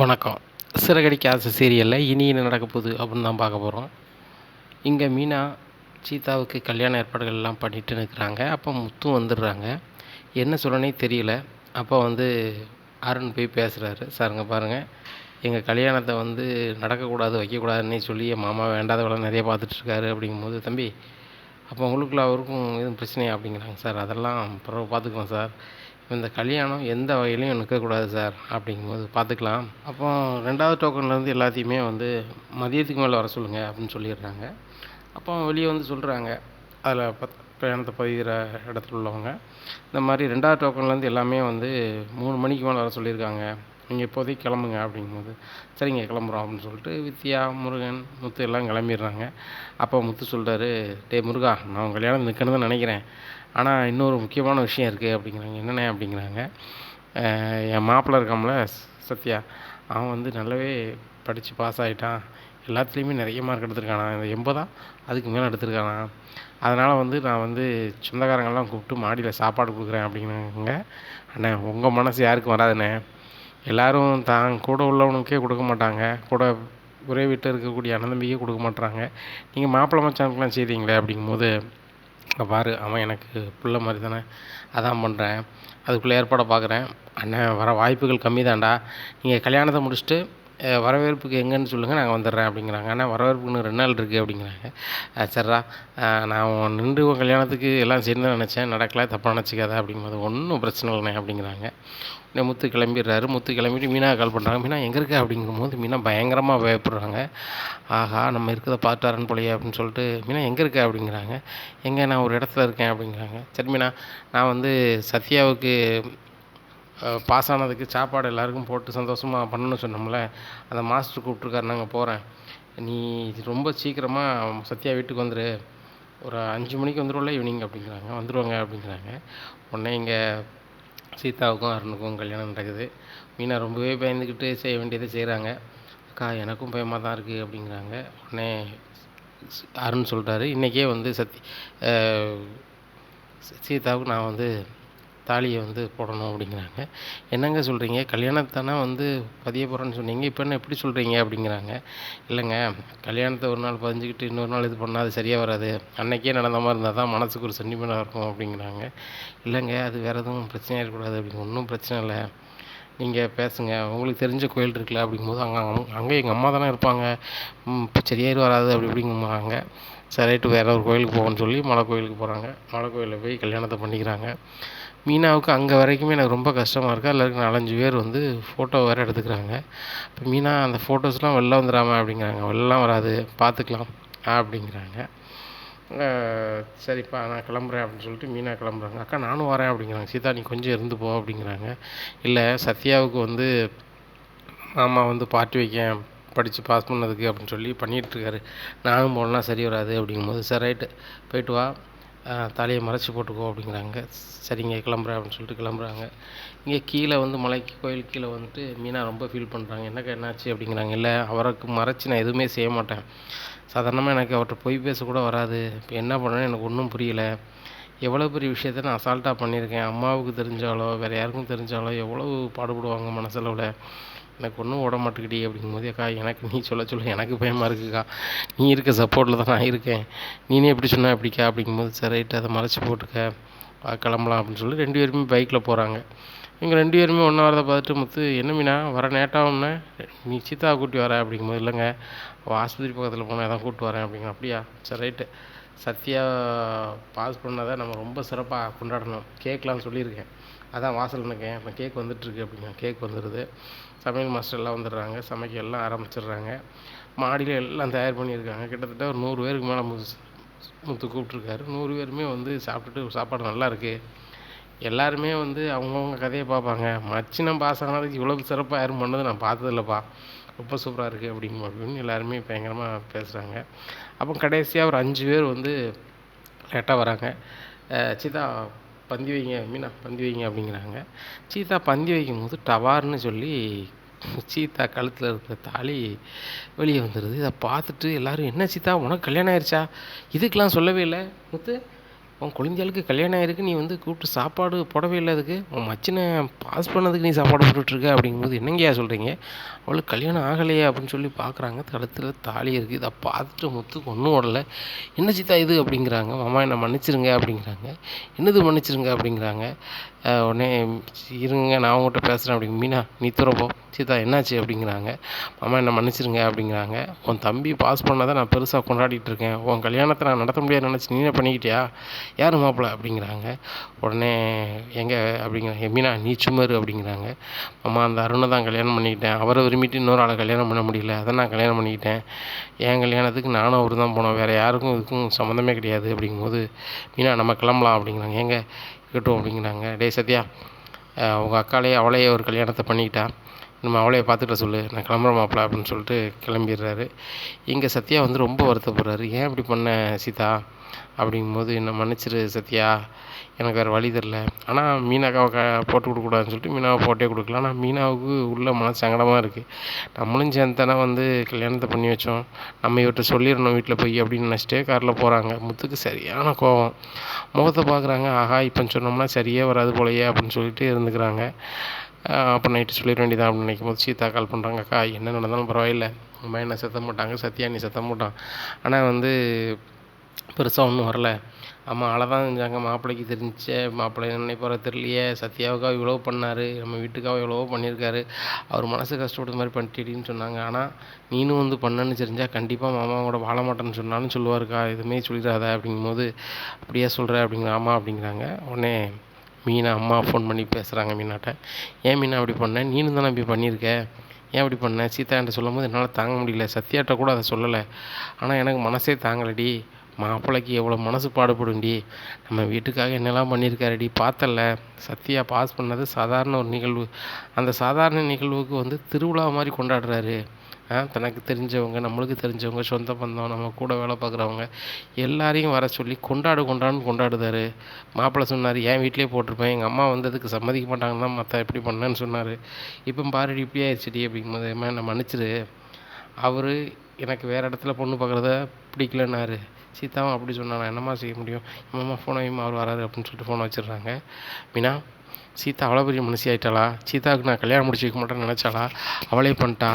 வணக்கம். சிறகடிக்க ஆசை சீரியலில் இனி என்ன நடக்க போகுது அப்படின்னு தான் பார்க்க போகிறோம் இங்கே மீனா சீதாவுக்கு கல்யாண ஏற்பாடுகள் எல்லாம் பண்ணிட்டு நிற்கிறாங்க அப்போ முத்தும் வந்துடுறாங்க. என்ன சொல்லனே தெரியல. அப்போ வந்து அருண் போய் பேசுகிறாரு சாருங்க பாருங்கள் எங்கள் கல்யாணத்தை வந்து நடக்கக்கூடாது வைக்கக்கூடாதுன்னு சொல்லி என் மாமா வேண்டாத வேலை நிறைய பார்த்துட்ருக்காரு அப்படிங்கும்போது தம்பி அப்போ உங்களுக்குள்ள அவருக்கும் எதுவும் பிரச்சனையா? அப்படிங்கிறாங்க. சார் அதெல்லாம் பிறகு பார்த்துக்கலாம் சார். இந்த கல்யாணம் எந்த வகையிலையும் நிற்கக்கூடாது சார் அப்படிங்கும்போது பார்த்துக்கலாம். அப்போ ரெண்டாவது டோக்கன்லேருந்து எல்லாத்தையுமே வந்து மதியத்துக்கு மேலே வர சொல்லுங்கள் அப்படின்னு சொல்லிடுறாங்க. அப்போ வெளியே வந்து சொல்கிறாங்க அதில் பத் கல்யாணத்தை பதிகிற இடத்துல உள்ளவங்க. இந்த மாதிரி ரெண்டாவது டோக்கன்லேருந்து எல்லாமே வந்து மூணு மணிக்கு மேலே வர சொல்லியிருக்காங்க. நீங்கள் இப்போதைக்கு கிளம்புங்க அப்படிங்கும்போது சரிங்க கிளம்புறோம் அப்படின்னு சொல்லிட்டு வித்யா முருகன் முத்து எல்லாம் கிளம்பிடுறாங்க. அப்போ முத்து சொல்கிறாரு டே முருகா நான் கல்யாணம் நிற்கணும்னு தான் நினைக்கிறேன். ஆனால் இன்னொரு முக்கியமான விஷயம் இருக்குது அப்படிங்கிறாங்க. என்னென்ன அப்படிங்கிறாங்க? என் மாப்பிள்ளை இருக்காம்ல சத்யா. அவன் வந்து நல்லாவே படித்து பாஸ் ஆகிட்டான் எல்லாத்துலேயுமே நிறைய மார்க் எடுத்திருக்கானா? இந்த எண்பதா? அதுக்கு மேலே எடுத்திருக்கானா? அதனால் வந்து நான் வந்து சொந்தக்காரங்கெல்லாம் கூப்பிட்டு மாடியில் சாப்பாடு கொடுக்குறேன் அப்படிங்கிறாங்க. அண்ணே உங்கள் மனசு யாருக்கும் வராதுண்ணே. எல்லோரும் தான் கூட உள்ளவனுக்கே கொடுக்க மாட்டாங்க. கூட ஒரே வீட்டில் இருக்கக்கூடிய அண்ணன் தம்பிக்கே கொடுக்க மாட்டுறாங்க நீங்கள் மாப்பிள்ளை மச்சானுக்குலாம் செய்கிறீங்களே அப்படிங்கும்போது இங்கே பாரு அவன் எனக்கு பிள்ளை மாதிரி தானே. அதான் பண்ணுறேன் அதுக்குள்ளே ஏற்பாடை பார்க்குறேன். அண்ணன் வர வாய்ப்புகள் கம்மி தான்டா நீங்கள் கல்யாணத்தை முடிச்சுட்டு வரவேற்புக்கு எங்கேன்னு சொல்லுங்கள் நாங்கள் வந்துடுறேன் அப்படிங்கிறாங்க. ஆனால் வரவேற்புக்கு இன்னும் ரெண்டு நாள் இருக்குது அப்படிங்கிறாங்க. சரிடா. நான் நின்று உன் கல்யாணத்துக்கு எல்லாம் சேர்ந்து நினச்சேன். நடக்கல தப்பாக நினச்சிக்காத அப்படிங்கும்போது ஒன்றும் பிரச்சனை இல்லைண்ணே அப்படிங்கிறாங்க. உடனே முத்து கிளம்பிடுறாரு. முத்து கிளம்பிட்டு மீனா கால் பண்ணுறாங்க மீனா எங்கே இருக்க? அப்படிங்கும்போது மீனா பயங்கரமாக பயப்படுறாங்க. ஆஹா நம்ம இருக்கிறத பார்த்தாரன் போலையே அப்படின்னு சொல்லிட்டு மீனா எங்கே இருக்க? அப்படிங்கிறாங்க. எங்கே நான் ஒரு இடத்துல இருக்கேன் அப்படிங்கிறாங்க. சரி மீனா நான் வந்து சத்யாவுக்கு பாஸ் ஆனதுக்கு சாப்பாடு எல்லாருக்கும் போட்டு சந்தோஷமாக பண்ணணும்னு சொன்னோம்ல அந்த மாஸ்டர் கூப்பிட்ருக்காரு நாங்கள் போகிறேன் நீ ரொம்ப சீக்கிரமாக சத்யா வீட்டுக்கு வந்துடு ஒரு அஞ்சு மணிக்கு வந்துடும்ல ஈவினிங் அப்படிங்கிறாங்க. வந்துடுவாங்க அப்படிங்கிறாங்க. உடனே இங்கே சீதாவுக்கும் அருணுக்கும் கல்யாணம் நடக்குது. மீனா ரொம்பவே பயந்துக்கிட்டு செய்ய வேண்டியதை செய்கிறாங்க அக்கா எனக்கும் பயமாக தான் இருக்குது அப்படிங்கிறாங்க. உடனே அருண் சொல்கிறாரு இன்றைக்கே வந்து சத்தி சீதாவுக்கு நான் வந்து தாலியை வந்து போடணும் அப்படிங்கிறாங்க. என்னங்க சொல்கிறீங்க கல்யாணத்தானே வந்து பதிய போகிறேன்னு சொன்னீங்க. இப்போ என்ன எப்படி சொல்கிறீங்க அப்படிங்கிறாங்க. இல்லைங்க கல்யாணத்தை ஒரு நாள் பதிஞ்சுக்கிட்டு இன்னொரு நாள் இது பண்ணால் அது சரியாக வராது. அன்னைக்கே நடந்த மாதிரி இருந்தால் தான் மனசுக்கு ஒரு சென்டிமெண்ட்டாக இருக்கும் அப்படிங்கிறாங்க. இல்லைங்க அது வேறு எதுவும் பிரச்சனையாக இருக்கக்கூடாது அப்படிங்க ஒன்றும் பிரச்சனை இல்லை. நீங்கள் பேசுங்க. உங்களுக்கு தெரிஞ்ச கோயில் இருக்குல்ல அப்படிங்கும்போது அங்கே அங்கே எங்கள் அம்மா தானே இருப்பாங்க. இப்போ சரியாயிரு வராது அப்படி இப்படிங்குவாங்க சரி ரைட்டு வேறு ஒரு கோயிலுக்கு போகணும்னு சொல்லி மலை கோயிலுக்கு போகிறாங்க மலை கோயிலில் போய் கல்யாணத்தை பண்ணிக்கிறாங்க. மீனாவுக்கு அங்கே வரைக்குமே எனக்கு ரொம்ப கஷ்டமாக இருக்குது அதில் நாலஞ்சு பேர் வந்து ஃபோட்டோ வேறு எடுத்துக்கிறாங்க. இப்போ மீனா அந்த ஃபோட்டோஸ்லாம் வெளில வந்துடாமா அப்படிங்கிறாங்க. வெளிலாம் வராது பார்த்துக்கலாம் அப்படிங்கிறாங்க. சரிப்பா நான் கிளம்புறேன் அப்படின்னு சொல்லிட்டு மீனா கிளம்புறாங்க. அக்கா நானும் வரேன் அப்படிங்கிறாங்க. சீதா நீ கொஞ்சம் இருந்து போ அப்படிங்கிறாங்க. இல்லை சத்யாவுக்கு வந்து மாமா வந்து பார்ட்டி வைக்க படித்து பாஸ் பண்ணதுக்கு அப்படின்னு சொல்லி பண்ணிகிட்ருக்காரு நானும் போனால் சரி வராது அப்படிங்கும்போது சரி ரைட்டு போயிட்டு வா. தலையை மறைச்சி போட்டுக்கோ அப்படிங்கிறாங்க. சரிங்க கிளம்புறேன் அப்படின்னு சொல்லிட்டு கிளம்புறாங்க. இங்கே கீழே வந்து மலைக்கு கோயில் கீழே வந்துட்டு மீனா ரொம்ப ஃபீல் பண்ணுறாங்க என்னக்கா என்னாச்சு அப்படிங்கிறாங்க. இல்லை அவருக்கு மறைச்சி நான் எதுவுமே செய்ய மாட்டேன். சாதாரணமாக எனக்கு அவர்கிட்ட பொய் பேசக்கூட வராது. இப்போ என்ன பண்ணணும்னு எனக்கு ஒன்றும் புரியலை. எவ்வளோ பெரிய விஷயத்த நான் அசால்ட்டாக பண்ணியிருக்கேன். அம்மாவுக்கு தெரிஞ்சாலோ வேறு யாருக்கும் தெரிஞ்சாலோ எவ்வளோ பாடுபடுவாங்க மனசளவில். எனக்கு ஒன்றும் ஓட மாட்டேங்கிடி அப்படிங்கும்போது அக்கா எனக்கு நீ சொல்ல சொல்ல எனக்கு பயமாக இருக்குக்கா. நீ இருக்க சப்போர்ட்டில் தான் நான் இருக்கேன். நீனே எப்படி சொன்ன எப்படிக்கா அப்படிங்கும்போது சரி ரைட்டு அதை மறைச்சி போட்டுக்க. கிளம்பலாம் அப்படின்னு சொல்லி ரெண்டு பேருமே பைக்கில் போகிறாங்க இங்கே ரெண்டு பேருமே ஒன்றா வரதை பார்த்துட்டு முத்து என்ன மீனா வர நேட்டாகும்னே நீ சீத்தா கூட்டி வர அப்படிங்கும்போது இல்லைங்க அவள் ஆஸ்பத்திரி பக்கத்தில் போனால் தான் கூப்பிட்டு வரேன் அப்படிங்க அப்படியா? சரி ரைட்டு. சத்யா பாஸ் பண்ணதை நம்ம ரொம்ப சிறப்பாக கொண்டாடணும். கேட்கலான்னு சொல்லியிருக்கேன். அதான் வாசல் நிற்கேன் இப்போ கேக் வந்துட்டுருக்கு அப்படிங்க கேக் வந்துடுது சமையல் மாஸ்டர் எல்லாம் வந்துடுறாங்க சமைக்க எல்லாம் ஆரம்பிச்சிடுறாங்க. மாடியில் எல்லாம் தயார் பண்ணியிருக்காங்க. கிட்டத்தட்ட ஒரு நூறு பேருக்கு மேலே முத்து கூப்பிட்ருக்காரு நூறு பேருமே வந்து சாப்பிட்டுட்டு சாப்பாடு நல்லா இருக்குது எல்லாருமே வந்து அவங்கவுங்க கதையை பார்ப்பாங்க. மச்சினம் பாஸ் ஆனதுக்கு இவ்வளோ சிறப்பாக யாரும் பண்ணது நான் பார்த்ததில்லப்பா. ரொம்ப சூப்பராக இருக்குது அப்படிங்க அப்படின்னு எல்லாருமே பயங்கரமாக பேசுகிறாங்க அப்போ கடைசியாக ஒரு அஞ்சு பேர் வந்து லேட்டாக வராங்க. சீதா பந்தி வைங்க மீனா பந்தி வைங்க அப்படிங்கிறாங்க. சீதா பந்தி வைக்கும் போது டவார்னு சொல்லி சீதா கழுத்தில் இருக்கிற தாலி வெளியே வந்துடுது இதை பார்த்துட்டு எல்லோரும் என்ன சீதா உனக்கு கல்யாணம் ஆயிடுச்சா இதுக்கெலாம் சொல்லவே இல்லை. முத்து உன் குழந்தைகளுக்கு கல்யாணம் ஆயிருக்கு. நீ வந்து கூப்பிட்டு சாப்பாடு போடவே இல்லை அதுக்கு. உன் மச்சினை பாஸ் பண்ணதுக்கு நீ சாப்பாடு போட்டுட்ருக்க. அப்படிங்கும்போது என்னங்கயா சொல்கிறீங்க அவளுக்கு கல்யாணம் ஆகலையே அப்படின்னு சொல்லி பார்க்குறாங்க. கழுத்தில் தாலி இருக்குது இதை பார்த்துட்டு முத்துக்கு ஒன்றும் ஓடலை. என்ன சித்தா இது? அப்படிங்கிறாங்க. மாமா என்னை மன்னிச்சிருங்க அப்படிங்கிறாங்க. என்னது மன்னிச்சிருங்க? அப்படிங்கிறாங்க. உடனே இருங்க நான் அவங்ககிட்ட பேசுகிறேன் அப்படிங்க மீனா நீ தூரம் போ. சீதா என்னாச்சு? அப்படிங்கிறாங்க. மாமா என்னை மன்னிச்சிருங்க அப்படிங்கிறாங்க. உன் தம்பி பாஸ் பண்ணதை நான் பெருசாக கொண்டாடிட்டு இருக்கேன். உன் கல்யாணத்தை நான் நடத்த முடியாது நினச்சி நீனே பண்ணிக்கிட்டியா? யார் மாப்பிள்ள அப்படிங்கிறாங்க. உடனே எங்கே? அப்படிங்கிறாங்க. மீனா நீ சும்மாரு அப்படிங்கிறாங்க. மாமா அந்த அருணை தான் கல்யாணம் பண்ணிக்கிட்டேன். அவரை விரும்பிட்டு இன்னொரு ஆளை கல்யாணம் பண்ண முடியல. அதை நான் கல்யாணம் பண்ணிக்கிட்டேன். என் கல்யாணத்துக்கு நானும் அவர் தான் போனோம். வேறு யாருக்கும் இதுக்கும் சம்மந்தமே கிடையாது. அப்படிங்கும்போது மீனா நம்ம கிளம்பலாம் அப்படிங்கிறாங்க. எங்கே இருக்கட்டும் அப்படிங்கிறாங்க. டேய் சத்யா உங்கள் அக்காலே அவளையே ஒரு கல்யாணத்தை பண்ணிக்கிட்டா. நம்ம அவளையே பார்த்துட்ட சொல்லு. நான் கிளம்புற மாப்பிள்ள அப்படின்னு சொல்லிட்டு கிளம்பிடுறாரு. இங்கே சத்யா வந்து ரொம்ப வருத்தப்படுறாரு. ஏன் இப்படி பண்ண சீதா? அப்படிங்கும்போது என்னை மன்னிச்சிரு சத்யா. எனக்கு வேறு வழி தெரில ஆனால் மீனாக்காவை க போட்டு கொடுக்கக்கூடாதுன்னு சொல்லிட்டு மீனாவை போட்டே கொடுக்கல ஆனால் மீனாவுக்கு உள்ள மனசு சங்கடமாக இருக்குது நம்மளும் சேர்ந்து தானே வந்து கல்யாணத்தை பண்ணி வச்சோம். நம்ம இவர்கிட்ட சொல்லிடணும் வீட்டில் போய் அப்படின்னு நினச்சிட்டே காரில் போகிறாங்க முத்துக்கு சரியான கோவம் முகத்தை பார்க்குறாங்க. ஆஹா இப்போ சொன்னோம்னா சரியே வராது போலையே அப்படின்னு சொல்லிட்டு இருந்துக்கிறாங்க. அப்போ நைட்டு சொல்லிட வேண்டியதான் அப்படின்னு நினைக்கும் போது சீதா கால் பண்ணுறாங்க அக்கா என்ன நடந்தாலும் பரவாயில்ல. அம்மா என்ன சத்தம் மாட்டாங்க சத்யா நீ சத்தம் போட்டான். ஆனால் வந்து பெருசாக ஒன்றும் வரல. அம்மா அழதான் செஞ்சாங்க. மாப்பிள்ளைக்கு தெரிஞ்ச மாப்பிள்ளை நினைப்பார தெரியலையே. சத்யாவுக்காக இவ்வளோ பண்ணார். நம்ம வீட்டுக்காக எவ்வளவோ பண்ணியிருக்காரு. அவர் மனசு கஷ்டப்படுற மாதிரி பண்ணிட்டின்னு சொன்னாங்க. ஆனால் நீனும் வந்து பண்ணன்னு தெரிஞ்சால் கண்டிப்பாக மாமாவோட வாழ மாட்டேன்னு சொன்னாலும் சொல்லுவாருக்கா. எதுவுமே சொல்லிடாத அப்படிங்கும்போது அப்படியே சொல்கிற அப்படிங்கிற அம்மா அப்படிங்கிறாங்க. உடனே மீனா அம்மா ஃபோன் பண்ணி பேசுகிறாங்க மீனாட்ட. ஏன் மீனா அப்படி பண்ண? நீனும் தானே இப்படி பண்ணியிருக்க ஏன் இப்படி பண்ண? சீதாண்ட சொல்லும் போது என்னால் தாங்க முடியல. சத்யாட்ட கூட அதை சொல்லலை. ஆனால் எனக்கு மனசே தாங்கலடி. மாப்பிள்ளைக்கு எவ்வளோ மனசு பாடுபடும்டி நம்ம வீட்டுக்காக என்னெல்லாம் பண்ணியிருக்காருடி பார்த்தல சத்யா பாஸ் பண்ணது சாதாரண ஒரு நிகழ்வு. அந்த சாதாரண நிகழ்வுக்கு வந்து திருவிழா மாதிரி கொண்டாடுறாரு. தனக்கு தெரிஞ்சவங்க நம்மளுக்கு தெரிஞ்சவங்க சொந்த பந்தம் நம்ம கூட வேலை பார்க்குறவங்க எல்லாரையும் வர சொல்லி கொண்டாடு கொண்டாடுன்னு கொண்டாடுதாரு. மாப்பிள்ளை சொன்னார் என் வீட்டிலே போட்டிருப்பேன்? எங்கள் அம்மா வந்ததுக்கு சம்மதிக்க மாட்டாங்கன்னு தான் மற்ற எப்படி பண்ணேன்னு சொன்னார். இப்போ பாருடி இப்படி ஆயிடுச்சுடி அப்படிங்கும்போது என்ன மன்னிச்சிரு. அவர் எனக்கு வேறு இடத்துல பொண்ணு பார்க்குறத பிடிக்கலன்னாரு. சீதாவும் அப்படி சொன்னாங்க என்னம்மா செய்ய முடியும்? இம்மா ஃபோனை அவர் வராரு அப்படின்னு சொல்லிட்டு ஃபோனை வச்சிடுறாங்க. மீனா சீதா அவ்வளோ பெரிய மனுஷி ஆகிட்டாளா சீதாவுக்கு நான் கல்யாணம் முடிச்சு வைக்க மாட்டேன்னு நினச்சாளா? அவளே பண்ணிட்டா.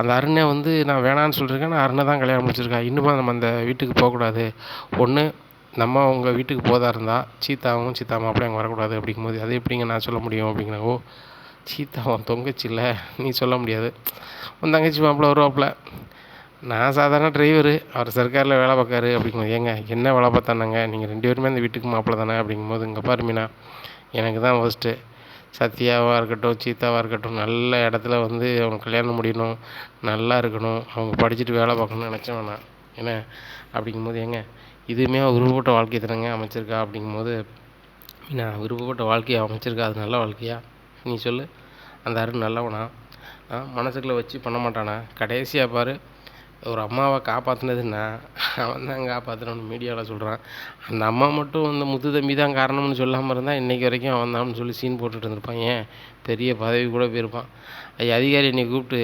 அந்த அருணை வந்து நான் வேணான்னு சொல்லியிருக்கேன் நான் அருணை தான் கல்யாணம் முடிச்சிருக்கா. இன்னுமா நம்ம அந்த வீட்டுக்கு போகக்கூடாது. ஒன்று நம்ம உங்கள் வீட்டுக்கு போதா இருந்தால் சீதாவும் சீதாவும் அப்படியே அங்கே வரக்கூடாது அப்படிங்கும்போது அது எப்படிங்க நான் சொல்ல முடியும் அப்படிங்கிறாங்க ஓ சீதா உன் தொங்கச்சி இல்லை நீ சொல்ல முடியாது. உன் தங்கச்சி மாப்பிள்ள வருவாப்பில். நான் சாதாரண டிரைவரு அவர் சர்க்காரில் வேலை பார்க்காரு அப்படிங்கும்போது ஏங்க என்ன வேலை பார்த்தானாங்க? நீங்கள் ரெண்டு பேருமே அந்த வீட்டுக்கு மாப்பிள்ள தானே அப்படிங்கும்போது இங்கே பாருமினா எனக்கு தான் ஃபஸ்ட்டு சத்யாவாக இருக்கட்டும் சீதாவாக இருக்கட்டும் நல்ல இடத்துல வந்து அவங்க கல்யாணம் முடியணும் நல்லா இருக்கணும் அவங்க படிச்சுட்டு வேலை பார்க்கணும்னு நினச்சேன் ஏன்னா என்ன? அப்படிங்கும்போது ஏங்க இதுவுமே விருப்பப்பட்ட வாழ்க்கை தானேங்க அமைச்சிருக்கா? அப்படிங்கும்போது நான் விருப்பப்பட்ட வாழ்க்கையை அமைச்சிருக்கா? அது நல்ல வாழ்க்கையா? நீ சொல்லு. அந்த அருண் நல்லவனா? மனசுக்குள்ளே வச்சு பண்ண மாட்டானா? கடைசியாக பாரு ஒரு அம்மாவை காப்பாற்றினதுன்னா அவன் தான் காப்பாற்றினு மீடியாவில் சொல்கிறான் அந்த அம்மா மட்டும் அந்த முத்து தம்பி தான் காரணம்னு சொல்லாமல் இருந்தால் இன்றைக்கி வரைக்கும் அவன் தான்னு சொல்லி சீன் போட்டுட்டு இருந்திருப்பான். ஏன்? பெரிய பதவி கூட போயிருப்பான். ஐயா அதிகாரி என்னை கூப்பிட்டு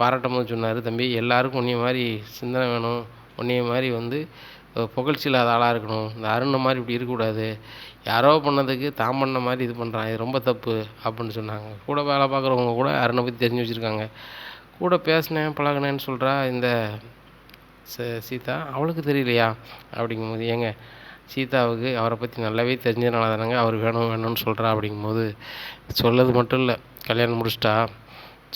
பாராட்டும் போது சொன்னார் தம்பி எல்லாருக்கும் உன்னைய மாதிரி சிந்தனை வேணும். உன்னைய மாதிரி வந்து புகழ்ச்சி இல்லாத ஆளாக இருக்கணும். இந்த அருணை மாதிரி இப்படி இருக்கக்கூடாது. யாரோ பண்ணதுக்கு தான் பண்ண மாதிரி இது பண்ணுறான் இது ரொம்ப தப்பு அப்படின்னு சொன்னாங்க. கூட வேலை பார்க்குறவங்க கூட அருணை பற்றி தெரிஞ்சு வச்சுருக்காங்க. கூட பேசினேன் பழகினேன்னு சொல்கிறா இந்த சீதா. அவளுக்கு தெரியலையா? அப்படிங்கும்போது ஏங்க சீதாவுக்கு அவரை பற்றி நல்லாவே தெரிஞ்சதுனால தானேங்க அவர் வேணும் வேணும்னு சொல்கிறா அப்படிங்கும்போது சொல்லது மட்டும் இல்லை கல்யாணம் முடிச்சிட்டா.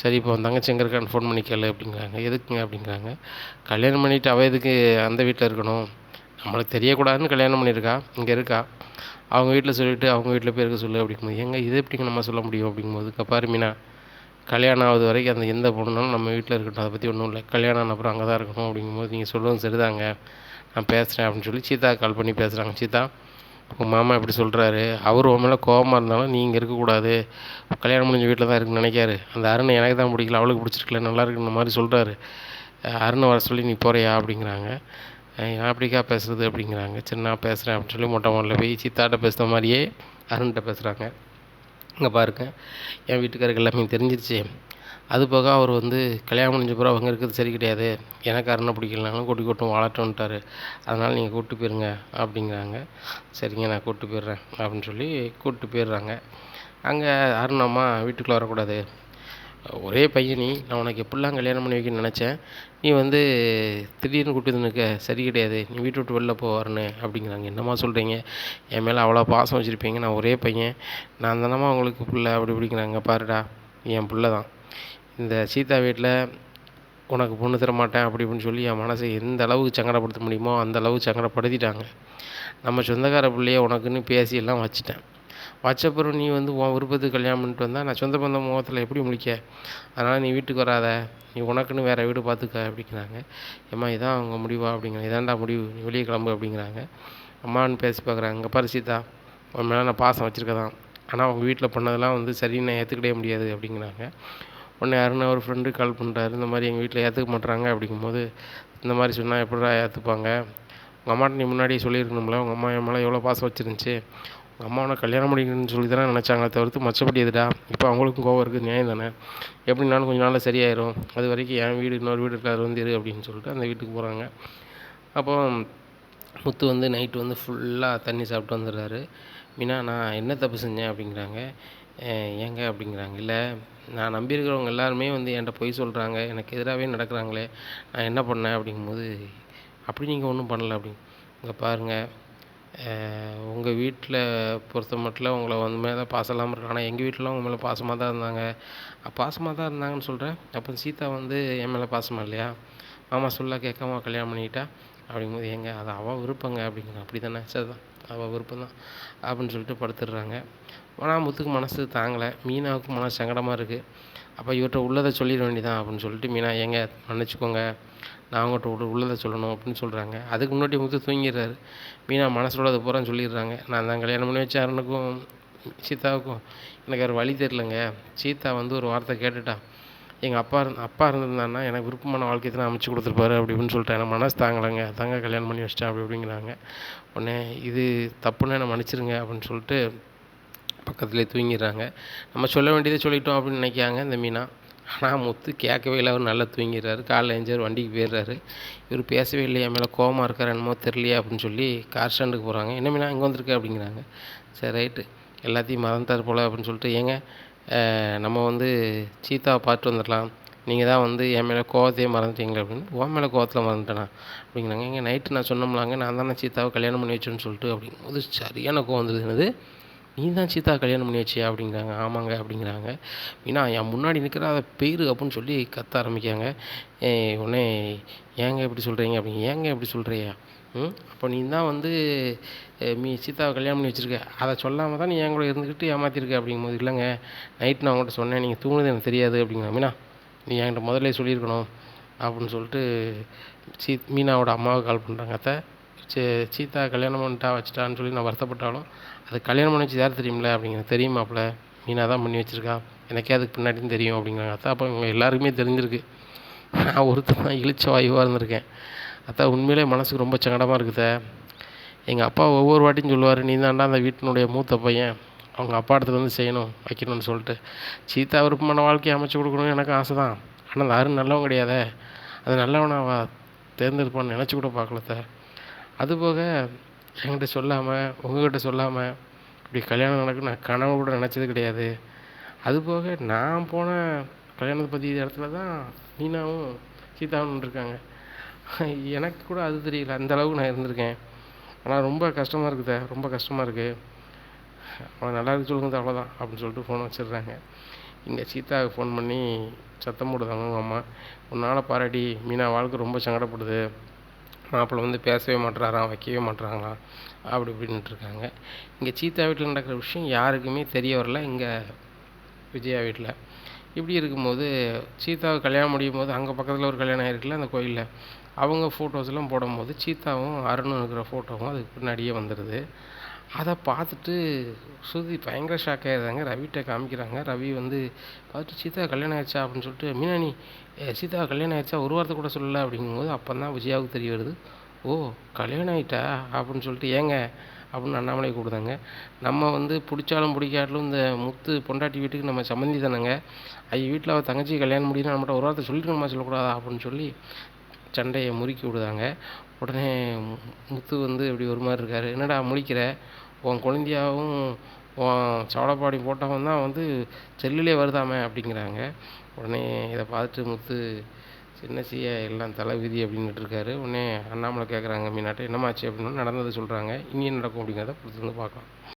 சரி இப்போ தங்கச்சி எங்கே இருக்கான்னு ஃபோன் பண்ணி கேளு அப்படிங்கிறாங்க. எதுக்குங்க அப்படிங்கிறாங்க. கல்யாணம் பண்ணிவிட்டு அவள் எதுக்கு அந்த வீட்டில் இருக்கணும்? நம்மளுக்கு தெரியக்கூடாதுன்னு கல்யாணம் பண்ணியிருக்கா இங்கே இருக்கா. அவங்க வீட்டில் சொல்லிவிட்டு அவங்க வீட்டில் போய் இருக்க சொல்லு அப்படிங்கும்போது எங்கே இது எப்படிங்க நம்ம சொல்ல முடியும் அப்படிங்கும்போது பாரு மீனா கல்யாணம் ஆகுது வரைக்கும் அந்த எந்த பொண்ணுனாலும் நம்ம வீட்டில் இருக்கட்டும் அதை பற்றி ஒன்றும் இல்லை. கல்யாணம் ஆன அப்புறம் அங்கே தான் இருக்கணும் அப்படிங்கும்போது நீங்கள் சொல்லவும் சரிதாங்க. நான் பேசுகிறேன் அப்படின்னு சொல்லி சீதா கால் பண்ணி பேசுகிறாங்க சீதா உங்கள் மாமா இப்படி சொல்கிறாரு அவர் உன் மேலே கோபமாக இருந்தாலும் நீங்கள் இருக்கக்கூடாது. கல்யாணம் முடிஞ்ச வீட்டில் தான் இருக்குன்னு நினைக்காரு. அந்த அருண் எனக்கு தான் பிடிக்கல. அவளுக்கு பிடிச்சிருக்கல. நல்லா இருக்குன்ற மாதிரி சொல்கிறாரு அருணை வர சொல்லி நீ போகிறியா அப்படிங்கிறாங்க. நான் அப்படிக்கா பேசுகிறது அப்படிங்கிறாங்க. சரி நான் பேசுகிறேன் அப்படின்னு சொல்லி மொட்டை மாடலில் போய் சீத்தாட்ட பேசுகிற மாதிரியே அருண்கிட்ட பேசுகிறாங்க இங்கே பாருங்க. என் வீட்டுக்காரருக்கு எல்லாமே தெரிஞ்சிருச்சு. அது போக அவர் வந்து கல்யாணம் முடிஞ்ச பிறகு அவங்க இருக்கிறது சரி கிடையாது. எனக்கு அருணை பிடிக்கலனாலும் கூட்டி கூட்டம் வாழட்டும்ன்ட்டாரு அதனால் நீங்கள் கூப்பிட்டு போயிருங்க அப்படிங்கிறாங்க. சரிங்க நான் கூப்பிட்டு போயிடுறேன் அப்படின்னு சொல்லி கூப்பிட்டு போயிடுறாங்க. அங்கே அருணம்மா வீட்டுக்குள்ளே வரக்கூடாது. ஒரே பையன் நீ. நான் உனக்கு எப்படிலாம் கல்யாணம் பண்ணி வைக்கணும்னு நினச்சேன். நீ வந்து திடீர்னு கூப்பிட்டு வந்து நிற்க சரி கிடையாது நீ வீட்டு விட்டு வெளில போ அப்படிங்கிறாங்க. என்னம்மா சொல்கிறீங்க என் மேலே அவ்வளோ பாசம் வச்சுருப்பீங்க. நான் ஒரே பையன். நான் தானம்மா உங்களுக்கு பிள்ளை? அப்படி இப்படிங்கிறாங்க. பாருடா என் பிள்ளை தான். இந்த சீதா வீட்டில் உனக்கு பொண்ணு தர மாட்டேன் அப்படி இப்படின்னு சொல்லி என் மனசை எந்த அளவுக்கு சங்கடப்படுத்த முடியுமோ அந்த அளவுக்கு சங்கடப்படுத்திட்டாங்க. நம்ம சொந்தக்கார பிள்ளைய உனக்குன்னு பேசி எல்லாம் வச்சுட்டேன். வச்ச நீ வந்து உன் விருப்பத்துக்கு கல்யாணம் பண்ணிட்டு வந்தால் நான் சொந்த பந்த முகத்தில் எப்படி முழிக்க? அதனால் நீ வீட்டுக்கு வராத. நீ உனக்குன்னு வேறு வீடு பார்த்துக்க அப்படிங்கிறாங்க. ஏம்மா இதான் அவங்க முடிவா அப்படிங்கிறாங்க. இதான்டா முடிவு. நீ வெளியே கிளம்பு அப்படிங்கிறாங்க. அம்மான்னு பேசி பார்க்குறாங்க இங்கே உன் மேலே நான் பாசம் வச்சுருக்க தான் ஆனால் அவங்க வீட்டில் பண்ணதெல்லாம் வந்து சரின்னு நான் ஏற்றுக்கிட்டே முடியாது அப்படிங்கிறாங்க. உடனே யாருன்னா ஒரு ஃப்ரெண்டு கால் பண்ணுறாரு இந்த மாதிரி எங்கள் வீட்டில் ஏற்றுக்க மாட்றாங்க அப்படிங்கும்போது இந்த மாதிரி சொன்னால் எப்படிடா ஏற்றுப்பாங்க உங்கள் அம்மாட்ட நீ முன்னாடியே சொல்லியிருக்கணும்ல உங்கள் அம்மா என் மேலே எவ்வளோ பாசம் வச்சுருந்துச்சி? அம்மா உனக்கு கல்யாணம் பண்ணிக்கணும்னு சொல்லி தானே நினச்சாங்களே தவிர்த்து மற்றபடி எதுடா? இப்போ அவங்களுக்கும் கோவம் இருக்குது நியாயம் தானே? எப்படினாலும் கொஞ்ச நாளில் சரியாயிரும். அது வரைக்கும் என் வீடு இன்னொரு வீடு இருக்காது வந்து இரு அப்படின்னு சொல்லிட்டு அந்த வீட்டுக்கு போகிறாங்க அப்போ முத்து வந்து நைட்டு வந்து ஃபுல்லாக தண்ணி சாப்பிட்டு வந்துடுறாரு. மீனா நான் என்ன தப்பு செஞ்சேன் அப்படிங்கிறாங்க. ஏங்க அப்படிங்கிறாங்க. இல்லை நான் நம்பியிருக்கிறவங்க எல்லாருமே வந்து என்கிட்ட பொய் சொல்கிறாங்க எனக்கு எதிராகவே நடக்கிறாங்களே. நான் என்ன பண்ணேன்? அப்படிங்கும்போது அப்படி நீங்கள் ஒன்றும் பண்ணல அப்படி இங்கே பாருங்கள் உங்கள் வீட்டில் பொறுத்த மட்டில் உங்களை வந்து மேலே பாசம் இல்லாமல் இருக்காங்க. ஆனால் எங்கள் வீட்டிலலாம் உங்கள் மேலே பாசமாக தான் இருந்தாங்க. பாசமாக தான் இருந்தாங்கன்னு சொல்கிறேன் அப்போ சீதா வந்து என் மேலே பாசமாக இல்லையா? மாமா சொல்ல கேட்காம கல்யாணம் பண்ணிக்கிட்டா? அப்படிங்கும்போது எங்க அது அவள் விருப்பங்க. அப்படிங்கிறாங்க அப்படி தானே சரி தான் அவள் விருப்பம் தான் அப்படின்னு சொல்லிட்டு படுத்துடுறாங்க. ஆனால் முத்துக்கு மனசு தாங்கலை. மீனாவுக்கு மனசு சங்கடமாக இருக்குது அப்போ இவர்கிட்ட உள்ளதை சொல்லிட வேண்டியதான் அப்படின்னு சொல்லிட்டு மீனா எங்க மன்னிச்சுக்கோங்க. நான் அவங்ககிட்ட உள்ள உள்ளதை சொல்லணும் அப்படின்னு சொல்கிறாங்க அதுக்கு முன்னாடி முத்து தூங்கிடுறாரு. மீனா மனசோட அது பூரா சொல்லிடுறாங்க. நான் தான் கல்யாணம் பண்ணி வச்ச அருணுக்கும் சீதாவுக்கும் எனக்கு வேறு வழி தெரிலங்க சீதா வந்து ஒரு வார்த்தை கேட்டுட்டா எங்கள் அப்பா இருந்த அப்பா இருந்திருந்தான்னா எனக்கு விருப்பமான வாழ்க்கையை தான் அமைச்சு கொடுத்துருப்பாரு அப்படி இப்படின்னு சொல்லிட்டேன் எனக்கு மனசு தாங்கலைங்க. தாங்க கல்யாணம் பண்ணி வச்சிட்டேன் அப்படி அப்படிங்கிறாங்க உடனே இது தப்புன்னு என்னை மன்னிச்சிருங்க அப்படின்னு சொல்லிட்டு பக்கத்துலேயே தூங்கிடுறாங்க. நம்ம சொல்ல வேண்டியதை சொல்லிட்டோம் அப்படின்னு நினைக்காங்க இந்த மீனா. ஆனால் முத்து கேட்கவே இல்லை. அவர் நல்லா தூங்கிடுறாரு. காலைல எழுந்தார் வண்டிக்கு போயிடுறாரு. இவர் பேசவே இல்லையா மேலே கோவமாக இருக்கார் என்னமோ தெரியலையா அப்படின்னு சொல்லி கார் ஸ்டாண்டுக்கு போகிறாங்க என்ன மீனா இங்கே வந்திருக்க? அப்படிங்கிறாங்க. சரி ரைட்டு எல்லாத்தையும் மறந்துட்டார் போல் அப்படின்னு சொல்லிட்டு ஏங்க நம்ம வந்து சீதாவை பார்த்து வந்துடலாம். நீங்கள் தான் வந்து என் மேலே கோவத்தையே மறந்துட்டீங்களே அப்படின்னு. உன் மேலே கோவத்தில் மறந்துட்டேனா? அப்படிங்கிறாங்க. எங்கள் நைட்டு நான் சொன்னோம்லாங்க. நான் தானே சீத்தாவை கல்யாணம் பண்ணி வச்சேன்னு சொல்லிட்டு அப்படிங்கும்போது சரியான கோவம் வந்துருது. என்னது? நீ தான் சீதா கல்யாணம் பண்ணி வச்சியா அப்படிங்கிறாங்க. ஆமாங்க அப்படிங்கிறாங்க. மீனா என் முன்னாடி நிற்கிற அதை பெயிரு அப்படின்னு சொல்லி கத்த ஆரம்பிக்காங்க உடனே ஏங்க இப்படி சொல்கிறீங்க அப்படிங்க ஏங்க இப்படி சொல்கிறியா ம் அப்போ நீ தான் வந்து மீ சீதாவை கல்யாணம் பண்ணி வச்சுருக்க. அதை சொல்லாமல் தான் நீ என் கூட இருந்துக்கிட்டு ஏமாத்திருக்க அப்படிங்கும்போது இல்லைங்க. நைட் நான் உங்கள்கிட்ட சொன்னேன் நீங்கள் தூங்குனது எனக்கு தெரியாது அப்படிங்கிறாங்க. மீனா நீ என்கிட்ட முதல்ல சொல்லியிருக்கணும் அப்படின்னு சொல்லிட்டு சீ மீனாவோட அம்மாவுக்கு கால் பண்ணுறாங்க அத்தை சே சீதா கல்யாணம் பண்ணிட்டா வச்சுட்டான்னு சொல்லி நான் வருத்தப்பட்டாலும் அது கல்யாணம் பண்ணி வச்சு யார் தெரியுமில்ல அப்படிங்கிற தெரியுமாப்ல மீனா தான் பண்ணி வச்சுருக்கா. எனக்கே அதுக்கு பின்னாடியும் தெரியும் அப்படிங்கிறாங்க. அத்தா அப்போ இவங்க எல்லாருக்குமே தெரிஞ்சிருக்கு. நான் ஒருத்தன் தான் இழிச்ச வாயுவாக இருந்திருக்கேன். அத்தா உண்மையிலே மனசுக்கு ரொம்ப சங்கடமாக இருக்குதே எங்கள் அப்பா ஒவ்வொரு வாட்டியும் சொல்லுவார் நீ தான்டா அந்த வீட்டினுடைய மூத்த பையன். அவங்க அப்பா இடத்துல வந்து செய்யணும் வைக்கணும்னு சொல்லிட்டு. சீதா விருப்பமான வாழ்க்கையை அமைச்சு கொடுக்கணும்னு எனக்கு ஆசை தான். ஆனால் அந்த அருண் நல்லவன் கிடையாதே. அது நல்லவனை தேர்ந்தெடுப்பான்னு நினச்சி கூட பார்க்கல சார் அதுபோக என்கிட்ட சொல்லாமல் உங்ககிட்ட சொல்லாமல் இப்படி கல்யாணம் நடக்கும் நான் கனவு கூட நினச்சது கிடையாது. அதுபோக நான் போன கல்யாணத்தை பற்றி இடத்துல தான் மீனாவும் சீதாவும் இருக்காங்க. எனக்கு கூட அது தெரியல அந்த அளவுக்கு நான் இருந்திருக்கேன். ஆனால் ரொம்ப கஷ்டமாக இருக்குதே ரொம்ப கஷ்டமாக இருக்குது அவன் நல்லா இருக்கு சொல்லுங்க அவ்வளோதான் அப்படின்னு சொல்லிட்டு ஃபோன் வச்சிடுறாங்க. இங்கே சீதாவுக்கு ஃபோன் பண்ணி சத்தம் போடுதாங்க அவங்க அம்மா. உன்னால் பாராட்டி மீனா வாழ்க்கை ரொம்ப சங்கடப்படுது. மாப்பிள்ளை வந்து பேசவே மாட்டேறாராம் வைக்கவே மாட்றாங்களாம் அப்படி இப்படின்ட்டு இருக்காங்க இங்கே சீதா வீட்டில் நடக்கிற விஷயம் யாருக்குமே தெரிய வரல இங்கே விஜயா வீட்டில் இப்படி இருக்கும்போது சீதாவை கல்யாணம் முடியும் போது அங்கே பக்கத்தில் ஒரு கல்யாணம் ஆயிருக்குல்ல அந்த கோயிலில். அவங்க ஃபோட்டோஸ்லாம் போடும்போது சீதாவும் அருணும் இருக்கிற ஃபோட்டோவும் அதுக்கு பின்னாடியே வந்துடுது அதை பார்த்துட்டு ஸ்ருதி பயங்கர ஷாக் ஆகிடுறாங்க ரவிகிட்ட காமிக்கிறாங்க. ரவி வந்து பார்த்துட்டு சீதா கல்யாணம் ஆயிடுச்சா அப்படின்னு சொல்லிட்டு மீனாணி சீதா கல்யாணம் ஆயிடுச்சா? ஒரு வார்த்தை கூட சொல்லலை அப்படிங்கும்போது அப்போ தான் விஜயாவுக்கு தெரிய வருது. ஓ கல்யாணம் ஆயிட்டா? அப்படின்னு சொல்லிட்டு ஏங்க? அப்படின்னு அண்ணாமலை கூப்பிடுதாங்க. நம்ம வந்து பிடிச்சாலும் பிடிக்காட்டிலும் இந்த முத்து பொண்டாட்டி வீட்டுக்கு நம்ம சம்மந்தி தானேங்க. ஐய வீட்டில் அவள் தங்கச்சி கல்யாணம் முடியும்னு நம்மகிட்ட ஒரு வார்த்தை சொல்லிருக்கணுமா சொல்லக்கூடாதா? அப்படின்னு சொல்லி சண்டையை முறுக்கி விடுதாங்க. உடனே மு- முத்து வந்து இப்படி ஒரு மாதிரி இருக்கார். என்னடா முழிக்கிற? உன் குழந்தையாவும் உன் சவளப்பாடி போட்டவன் தான் வந்து செல்லுலே வருதாமே அப்படிங்கிறாங்க. உடனே இதை பார்த்துட்டு முத்து சின்ன சீய எல்லாம் தலை விதி அப்படின்னுட்டு இருக்காரு உடனே அண்ணாமலை கேட்குறாங்க மீனாட்டை என்னமாச்சு அப்படின்னு நடந்ததை சொல்கிறாங்க இனி நடக்கும் அப்படிங்கிறத பொறுத்து வந்து பார்க்கலாம்.